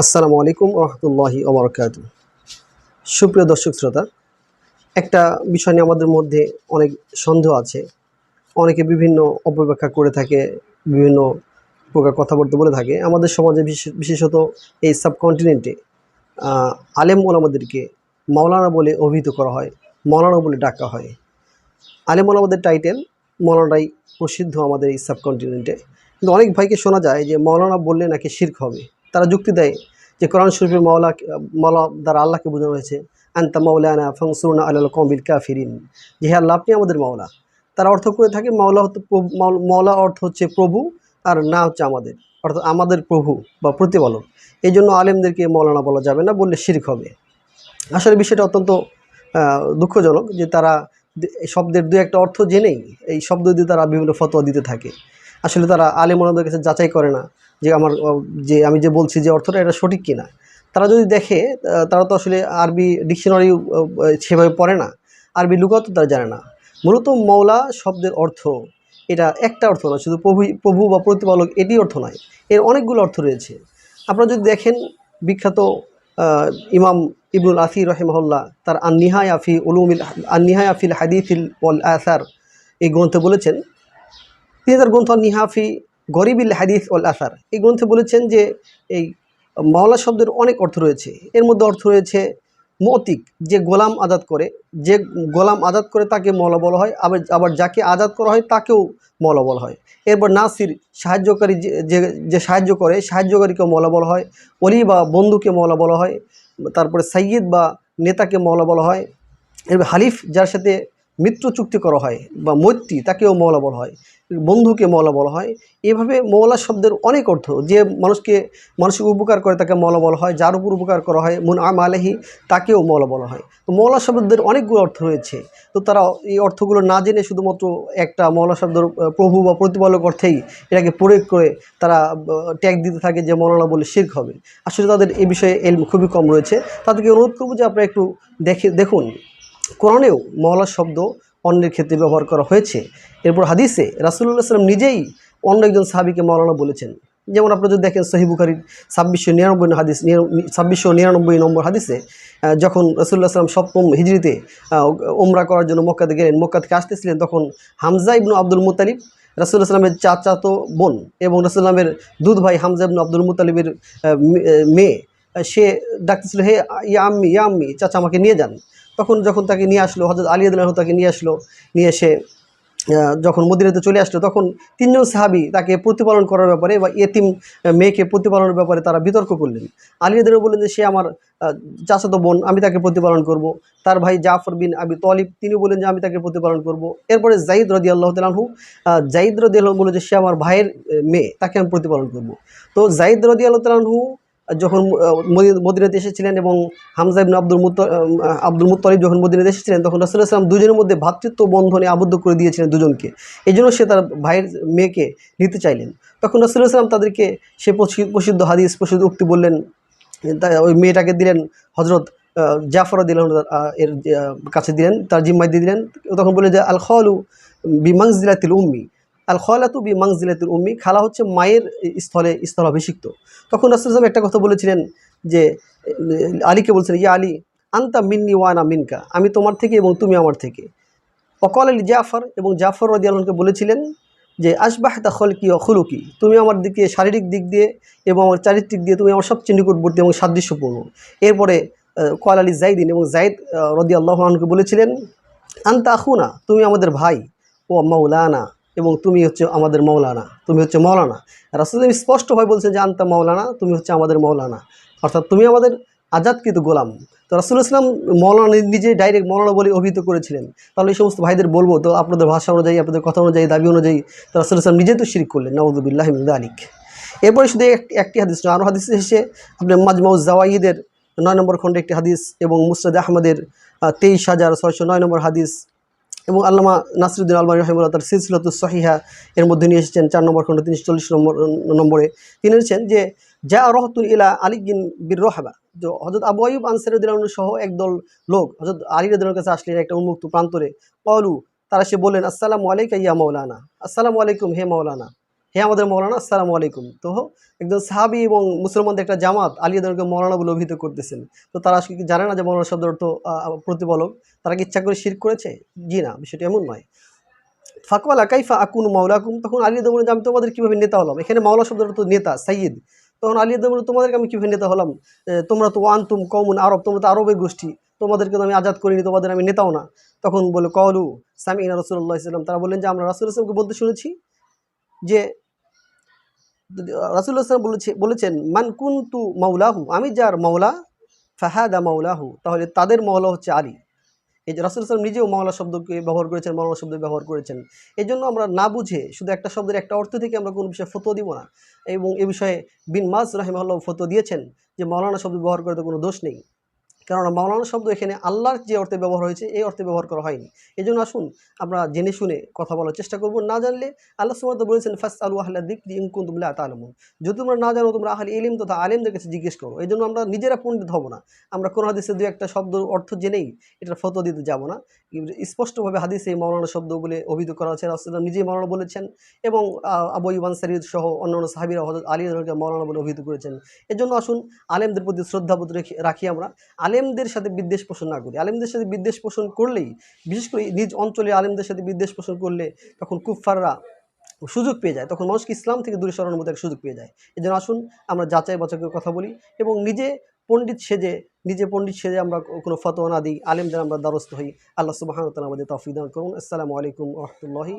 আসসালামু আলাইকুম রহমতুল্লাহি ওবরকাত সুপ্রিয় দর্শক শ্রোতা, একটা বিষয় নিয়ে আমাদের মধ্যে অনেক সন্দেহ আছে। অনেকে বিভিন্ন অপব্যাখ্যা করে থাকে, বিভিন্ন প্রকার কথাবার্তা বলে থাকে। আমাদের সমাজে বিশেষ- বিশেষত এই সাবকন্টিনেন্টে আলেম ওলামাদেরকে মাওলানা বলে অভিহিত করা হয় মৌলানা বলে ডাকা হয়। আলেম ওলামাদের টাইটেল মৌলানাই প্রসিদ্ধ আমাদের এই সাবকন্টিনেন্টে। কিন্তু অনেক ভাইকে শোনা যায় যে মৌলানা বললে নাকি শির্ক হবে। তারা যুক্তি দেয় যে কোরআন শরীফের মাওলা মাওলা দ্বারা আল্লাহকে বোঝানো হয়েছে, আন্তা মাওলানা ফাংসুরনা আল্লাহ কমিল কাফিরিন। যে হ্যাঁ আল্লাহ, আপনি আমাদের মাওলা। তারা অর্থ করে থাকে মাওলা মাওলা অর্থ হচ্ছে প্রভু, আর না হচ্ছে আমাদের। অর্থাৎ আমাদের প্রভু বা প্রতিপালক। এই জন্য আলেমদেরকে মৌলানা বলা যাবে না, বললে শির্ক হবে। আসলে বিষয়টা অত্যন্ত দুঃখজনক যে তারা শব্দের দু একটা অর্থ জেনেই এই শব্দ দিয়ে তারা বিভিন্ন ফতোয়া দিতে থাকে। আসলে তারা আলেম ওনাদের কাছে যাচাই করে না। যে আমার যে আমি যে বলছি যে অর্থটা এটা সঠিক কিনা। তারা যদি দেখে তারা তো আসলে আরবি ডিকশনারি সেভাবে পড়ে না। আরবি লুকাত তারা জানে না। মূলত মৌলা শব্দের অর্থ এটা একটা অর্থ নয়, শুধু প্রভু প্রভু বা প্রতিপালক এটি অর্থ নয়, এর অনেকগুলো অর্থ রয়েছে। আপনারা যদি দেখেন, বিখ্যাত ইমাম ইবনুল আসি রহেমহল্লা তার আন্নিহাই আফি উলুমিল আন্নিহাই আফিল হাদিফিল আসার এই গ্রন্থে বলেছেন, তিনি তার গ্রন্থ নিহাফি গরিবিল হাদিস ওল আসার। এই গ্রন্থে বলেছেন যে এই মাওলা শব্দের অনেক অর্থ রয়েছে। এর মধ্যে অর্থ রয়েছে মতিক, যে গোলাম আজাদ করে, যে গোলাম আজাদ করে তাকে মৌলা বলা হয়, আবার আবার যাকে আজাদ করা হয় তাকেও মৌলা বলা হয়। এরপর নাসির সাহায্যকারী যে, যে- সাহায্য করে, সাহায্যকারীকে মৌলা বলা হয়, অলি বা বন্ধুকে মৌলা বলা হয়, তারপরে সাইয়দ বা নেতাকে মৌলা বলা হয়, এরপর হালিফ যার সাথে মিত্র চুক্তি করা হয় বা মৈত্রী, তাকেও মৌলা বলা হয়, বন্ধুকে মৌলা বলা হয়। এভাবে মৌলা শব্দের অনেক অর্থ। যে মানুষকে মানুষকে উপকার করে তাকে মৌলা বলা হয়, যার উপর উপকার করা হয়, মুন আম আলহি তাকেও মৌলা বলা হয়। তো মৌলা শব্দের অনেকগুলো অর্থ রয়েছে। তো তারা এই অর্থগুলো না জেনে শুধুমাত্র একটা মৌলা শব্দের প্রভু বা প্রতিপালক অর্থেই এটাকে প্রয়োগ করে তারা ট্যাগ দিতে থাকে যে মৌলানা বলে শির্ক হবে। আসলে তাদের এ বিষয়ে এলম খুবই কম রয়েছে। তাদেরকে অনুরোধ করব যে আপনারা একটু দেখে, দেখুন। কোরআনেও মহলা শব্দ অন্যের ক্ষেত্রে ব্যবহার করা হয়েছে। এরপর হাদিসে রাসুল্লাহ সাল্লাম নিজেই অন্য একজন সাহাবিকে মৌলানা বলেছেন। যেমন আপনারা যদি দেখেন সহি বুখারির ছাব্বিশশো নিরানব্বই হাদিস ছাব্বিশশো নিরানব্বই নম্বর হাদিসে যখন রসুল্লাহ সাল্লাম সপ্তম হিজড়িতে ওমরা করার জন্য মক্কাতে গেলেন মক্কা থেকে আসতেছিলেন? তখন হামজা ইবনু আব্দুল মুতালিব রাসুল্লাহ সাল্লামের চাচাতো বোন এবং রসুল্লামের দুধ ভাই হামজা ইবনু আব্দুল মুতালিবের মেয়ে সে ডাকতেছিল, হে ইয়া আম্মি ইয়া আম্মি, চাচা আমাকে নিয়ে যান। তখন যখন তাকে নিয়ে আসলো হজরত আলী আদুল্লাহ তাকে নিয়ে আসলো, নিয়ে এসে যখন মদিনাতে চলে আসলো, তখন তিনজন সাহাবি তাকে প্রতিপালন করার ব্যাপারে বা এতিম মেয়েকে প্রতিপালনের ব্যাপারে তারা বিতর্ক করলেন। আলী আদুল্লাহ বললেন যে, সে আমার চাচাতো বোন, আমি তাকে প্রতিপালন করব। তার ভাই জাফর বিন আবি তলিব তিনি বলেন যে, আমি তাকে প্রতিপালন করব। এরপরে জাইদ রদি আল্লাহ তালাহু জাইদ রদি আল্লাহ বলে যে, সে আমার ভাইয়ের মেয়ে, তাকে আমি প্রতিপালন করব। তো জাইদ রদি আল্লাহ তালাহু যখন মদিনাতে এসেছিলেন এবং হামজা ইবনে আব্দুল মুত আব্দুল মুত্তালিব যখন মদিনাতে এসেছিলেন, তখন রাসুল্লাহ সাল্লাম দুজনের মধ্যে ভ্রাতৃত্ব বন্ধনে আবদ্ধ করে দিয়েছিলেন দুজনকে। এই জন্য সে তার ভাইয়ের মেয়েকে নিতে চাইলেন। তখন রাসুল্লাহ সাল্লাম তাদেরকে সে প্রসি- প্রসিদ্ধ হাদিস, প্রসিদ্ধ উক্তি বললেন ওই মেয়েটাকে দিলেন হজরত জাফর দিলেন এর কাছে দিলেন, তার জিম্মায় দিয়ে দিলেন। তখন বলে যে আল খলু বি মাংজিলাতিল উম্মি। আল খলাতু বি মাংজিলাতিল উম্মি, খালা হচ্ছে মায়ের স্থলে স্থল অভিষিক্ত তখন রাসুলাম একটা কথা বলেছিলেন যে, আলীকে বলছেন, ইয়া আলী, আন্তা মিন্নি ওয়ানা মিনকা, আমি তোমার থেকে এবং তুমি আমার থেকে। অকল আলী জাফর এবং জাফর রদি রদিয়ালকে বলেছিলেন যে আসবাহ তা খলকি অখলুকি তুমি আমার দিকে শারীরিক দিক দিয়ে এবং আমার চারিত্রিক দিয়ে তুমি আমার সবচেয়ে নিকটবর্তী এবং সাদৃশ্যপূর্ণ। এরপরে কল আলী জাইদিন এবং জাইদ রদি আল্লাহকে বলেছিলেন, আন্তা আখুনা, তুমি আমাদের ভাই ও মাওলানা। এবং তুমি হচ্ছে আমাদের মৌলানা, তুমি হচ্ছে মৌলানা। রাসুল স্পষ্টভাবে বলছেন যে, আন্তা মৌলানা, তুমি হচ্ছে আমাদের মৌলানা। অর্থাৎ তুমি আমাদের আজাদকৃত গোলাম। তো রাসুল ইসলাম মৌলানা নিজে ডাইরেক্ট মৌলানা বলে অভিহিত করেছিলেন। তাহলে এই সমস্ত ভাইদের বলব, তো আপনাদের ভাষা অনুযায়ী, আপনাদের কথা অনুযায়ী, দাবি অনুযায়ী, তো রাসুল ইসলাম নিজে তো শিরিক করলেন নওয়াজুবিল্লাহ আলিক এরপরে শুধু এক- একটি হাদিস আরও হাদিস এসে আপনি মাজমাউজ জাওয়াইদের নয় নম্বর খণ্ডে একটি হাদিস এবং মুসরাদ আহমদের তেইশ হাজার ছয়শো নয় নম্বর হাদিস। এবং আল্লামা নাসরুদ্দিন আলমানি রহমুল্লাহ তার সিলসিলত সহিহা এর মধ্যে নিয়ে এসেছেন চার নম্বর খণ্ড, তিনশো চল্লিশ নম্বর, নম্বরে। তিনি এসেছেন যে যা রহতুল ইলা আলিগিন বীর রহাবা। যে হজরত আবু আইব আনসারুদ্দিন সহ একদল লোক হজরত আলী রদিনের কাছে আসলেন একটা উন্মুক্ত প্রান্তরে। পাওলু তারা সে বললেন, আসসালামু আলাইকা ইয়া মৌলানা আসসালামু আলাইকুম হে মৌলানা হে আমাদের মৌলানা, আসসালামু আলাইকুম। তো একজন সাহাবি এবং মুসলমানদের একটা জামাত আলিয়াদেরকে মৌলানা বলে অভিহিত করতেছেন। তো তারা আসলে জানে না যে মৌলানা শব্দ অর্থ প্রতিপালক? তারা কি ইচ্ছা করে শির করেছে? জি না, বিষয়টি এমন নয়। ফাকওয়ালা কাইফা আকুন মাওলাকুম, তখন আলিয়া বলেন আমি তোমাদের কীভাবে নেতা হলাম? এখানে মাওলা শব্দ অর্থ নেতা সাইয়দ তখন আলিয়া বলেন তোমাদেরকে আমি কীভাবে নেতা হলাম? তোমরা তো ওয়ান্তুম কমন আরব, তোমরা তো আরবের গোষ্ঠী। তোমাদেরকে তো আমি আজাদ করিনি, তোমাদের আমি নেতাও না। তখন বলে কলু সামিনা রসুল্লাহ ইসলাম তারা বললেন যে, আমরা রাসুল ইসলামকে বলতে শুনেছি। যে রাসুল্লাহ ইসলাম বলেছে, বলেছেন, মান কুন্তু মাওলাহু আমি যার মাওলা, ফাহাদা মাওলাহু, তাহলে তাদের মাওলা হচ্ছে আলী। এই যে রাসুল ইসলাম নিজেও মাওলা শব্দকে ব্যবহার করেছেন মাওলানা শব্দ ব্যবহার করেছেন। এই জন্য আমরা না বুঝে শুধু একটা শব্দের একটা অর্থ থেকে আমরা কোনো বিষয়ে ফতো দিব না। এবং এ বিষয়ে বিন মাস রাহিমাল্লাহ ফতো দিয়েছেন যে মাওলানা শব্দ ব্যবহার করতে কোনো দোষ নেই। কেননা মাওলানা শব্দ এখানে আল্লাহর যে অর্থে ব্যবহার হয়েছে, এই অর্থে ব্যবহার করা হয়নি। এই জন্য আসুন, আমরা জেনে শুনে কথা বলার চেষ্টা করব। না জানলে আল্লাহ সুমত বলেছেন ফাস আলু আহ্লা দিক ইনকুন তুমলা তালমুন যদি তোমরা না জানো, তোমরা আহলি ইলিম তথা আলেমদের কাছে জিজ্ঞেস করো। এই জন্য আমরা নিজেরা পণ্ডিত হব না। আমরা কোন হাদিসে দু একটা শব্দ অর্থ জেনেই এটার ফতো দিতে যাব না। স্পষ্টভাবে হাদিসে এই মাওলানা শব্দ বলে অভিযোগ করা হচ্ছে রাসুল্লাহ নিজেই মাওলানা বলেছেন এবং আবু ইবান সারিদ সহ অন্যান্য সাহাবিরা হজরত আলী মাওলানা বলে অভিহিত করেছেন। এজন্য আসুন, আলেমদের প্রতি শ্রদ্ধাবোধ রেখে, রাখি আমরা। আলেমদের সাথে বিদ্বেষ পোষণ না করি। আলেমদের সাথে বিদ্বেষ পোষণ করলেই, বিশেষ করে নিজ অঞ্চলে আলেমদের সাথে বিদ্বেষ পোষণ করলে তখন কুফফাররা সুযোগ পেয়ে যায়। তখন মানুষকে ইসলাম থেকে দূরে সরানোর মতো সুযোগ পেয়ে যায়। এই জন্য আসুন, আমরা যাচাই বাছাই করে কথা বলি এবং নিজে পণ্ডিত সেজে, নিজে পণ্ডিত সেজে আমরা কোনো ফতোয়া না দিই। আলেমদের আমরা দ্বারস্থ হই। আল্লাহ সুবাহ আমাদের তফিদান করুন। আসসালামু আলাইকুম রহমতুল্লাহি